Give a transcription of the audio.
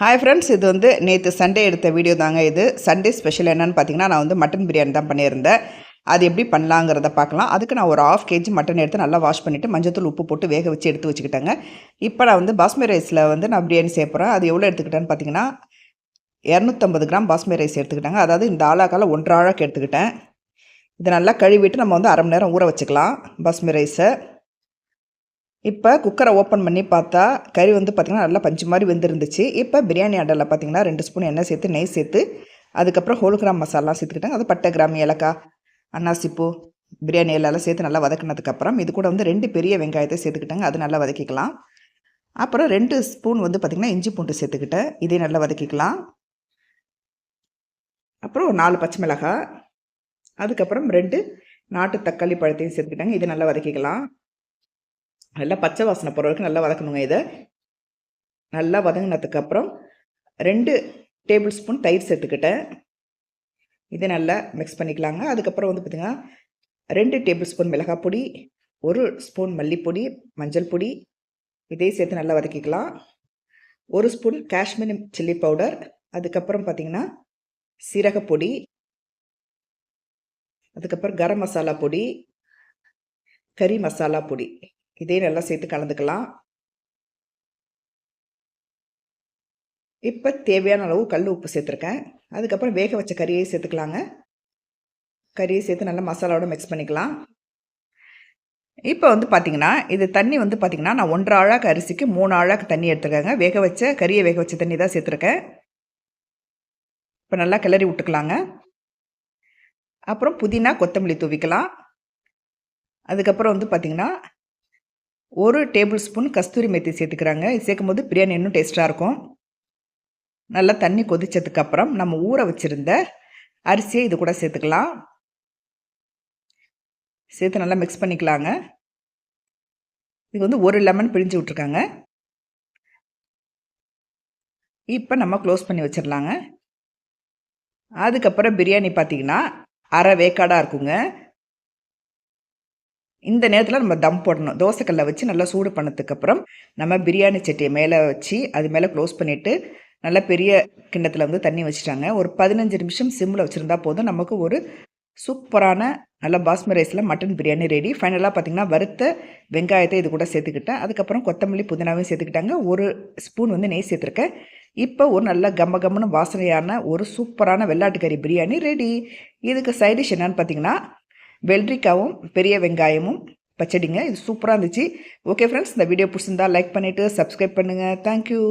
Hi friends இது வந்து நேற்று சண்டே எடுத்த வீடியோ தாங்க இது. சண்டே ஸ்பெஷல் என்னன்னு பார்த்தீங்கன்னா நான் வந்து மட்டன் பிரியாணி தான் பண்ணியிருந்தேன். அது எப்படி பண்ணலாங்கிறத பார்க்கலாம் அதுக்கு நான் ஒரு ஆஃப் கேஜி மட்டன் எடுத்து நல்லா வாஷ் பண்ணிவிட்டு மஞ்சத்தூள் உப்பு போட்டு வேக வச்சு எடுத்து வச்சுக்கிட்டேங்க. இப்போ நான் வந்து பாஸ்மதி ரைஸில் வந்து நான் பிரியாணி சேர்ப்புறேன் அது எவ்வளோ எடுத்துக்கிட்டேன்னு பார்த்தீங்கன்னா இரநூத்தம்பது கிராம் பாஸ்மதி ரைஸ் எடுத்துக்கிட்டாங்க. அதாவது இந்த ஆளாக்கால ஒன்றாழாக்கு எடுத்துக்கிட்டேன். இதை நல்லா கழுவிட்டு நம்ம வந்து அரை மணி நேரம் ஊற வச்சுக்கலாம் பாஸ்மதி ரைஸை இப்போ குக்கரை ஓப்பன் பண்ணி பார்த்தா கறி வந்து பார்த்திங்கன்னா நல்லா பஞ்சு மாதிரி வெந்திருந்துச்சு. இப்போ பிரியாணி அடலில் பார்த்தீங்கன்னா ரெண்டு ஸ்பூன் எண்ணெய் சேர்த்து நெய் சேர்த்து அதுக்கப்புறம் ஹோல் கிராம் மசாலா சேர்த்துக்கிட்டேன். அது பட்டை கிராம் ஏலக்காய் அன்னாசிப்பூ பிரியாணி எல்லாம் சேர்த்து நல்லா வதக்கினதுக்கப்புறம் இது கூட வந்து ரெண்டு பெரிய வெங்காயத்தை சேர்த்துக்கிட்டாங்க. அது நல்லா வதக்கிக்கலாம். அப்புறம் ரெண்டு ஸ்பூன் வந்து பார்த்திங்கன்னா இஞ்சி பூண்டு சேர்த்துக்கிட்டேன். இதையும் நல்லா வதக்கிக்கலாம். அப்புறம் ஒரு நாலு பச்சை மிளகாய் அதுக்கப்புறம் ரெண்டு நாட்டு தக்காளி பழத்தையும் சேர்த்துக்கிட்டாங்க. இதை நல்லா வதக்கிக்கலாம். நல்லா பச்சை வாசனை போகிற வரைக்கும் நல்லா வதக்கணுங்க இதை. நல்லா வதங்கினதுக்கப்புறம் ரெண்டு டேபிள் ஸ்பூன் தயிர் சேர்த்துக்கிட்டேன். இதை நல்லா மிக்ஸ் பண்ணிக்கலாங்க. அதுக்கப்புறம் வந்து பார்த்திங்கன்னா ரெண்டு டேபிள் ஸ்பூன் மிளகாய் பொடி ஒரு ஸ்பூன் மல்லிப்பொடி மஞ்சள் பொடி இதையும் சேர்த்து நல்லா வதக்கிக்கலாம். ஒரு ஸ்பூன் காஷ்மீர் சில்லி பவுடர் அதுக்கப்புறம் பார்த்திங்கன்னா சீரகப்பொடி அதுக்கப்புறம் கரம் மசாலா பொடி கறி மசாலா பொடி. இதையும் நல்லா சேர்த்து கலந்துக்கலாம். இப்போ தேவையான அளவு கல் உப்பு சேர்த்துருக்கேன். அதுக்கப்புறம் வேக வச்ச கறியை சேர்த்துக்கலாங்க. கறியை சேர்த்து நல்லா மசாலாவோட மிக்ஸ் பண்ணிக்கலாம். இப்போ வந்து பார்த்திங்கன்னா இது தண்ணி வந்து பார்த்திங்கன்னா நான் ஒன்றரை ஆழாக்கு அரிசிக்கு மூணு ஆழாக்கு தண்ணி எடுத்துருக்கேங்க. வேக வச்ச கறியை வேக வச்ச தண்ணி தான் சேர்த்துருக்கேன். இப்போ நல்லா கிளறி விட்டுக்கலாங்க. அப்புறம் புதினா கொத்தமல்லி தூவிக்கலாம். அதுக்கப்புறம் வந்து பார்த்திங்கன்னா ஒரு டேபிள் ஸ்பூன் கஸ்தூரி மெத்தி சேர்த்துக்கிறாங்க. இது சேர்க்கும் போது பிரியாணி இன்னும் டேஸ்ட்டாக இருக்கும். நல்லா தண்ணி கொதித்ததுக்கப்புறம் நம்ம ஊற வச்சுருந்த அரிசியை இது கூட சேர்த்துக்கலாம். சேர்த்து நல்லா மிக்ஸ் பண்ணிக்கலாங்க. இது வந்து ஒரு லெமன் பிழிஞ்சு விட்ருக்காங்க இப்போ நம்ம க்ளோஸ் பண்ணி வச்சிடலாங்க அதுக்கப்புறம் பிரியாணி பார்த்திங்கன்னா அரை வேக்காடாக இருக்குங்க. இந்த நேரத்தில் நம்ம தம் போடணும். தோசைக்கல்லை வச்சு நல்லா சூடு பண்ணதுக்கப்புறம் நம்ம பிரியாணி சட்டியை மேலே வச்சு அது மேலே க்ளோஸ் பண்ணிவிட்டு நல்லா பெரிய கிண்ணத்தில் வந்து தண்ணி வச்சுட்டாங்க. ஒரு பதினஞ்சு நிமிஷம் சிம்மில் வச்சுருந்தா போதும் நமக்கு ஒரு சூப்பரான நல்ல பாஸ்மதி ரைஸில் மட்டன் பிரியாணி ரெடி ஃபைனலாக பார்த்திங்கன்னா வறுத்த வெங்காயத்தை இது கூட சேர்த்துக்கிட்டேன். அதுக்கப்புறம் கொத்தமல்லி புதினாவையும் சேர்த்துக்கிட்டாங்க. ஒரு ஸ்பூன் வந்து நெய் சேர்த்துருக்கேன். இப்போ ஒரு நல்ல கம்ம கம்மனு வாசனையான ஒரு சூப்பரான வெள்ளாட்டுக்கறி பிரியாணி ரெடி இதுக்கு சைடிஷ் என்னன்னு பார்த்தீங்கன்னா வெள்ளரிக்காவும் பெரிய வெங்காயமும் பச்சடிங்க. இது சூப்பராக இருந்துச்சு. ஓகே ஃப்ரெண்ட்ஸ் இந்த வீடியோ பிடிச்சிருந்தா லைக் பண்ணிவிட்டு சப்ஸ்கிரைப் பண்ணுங்கள் தேங்க்யூ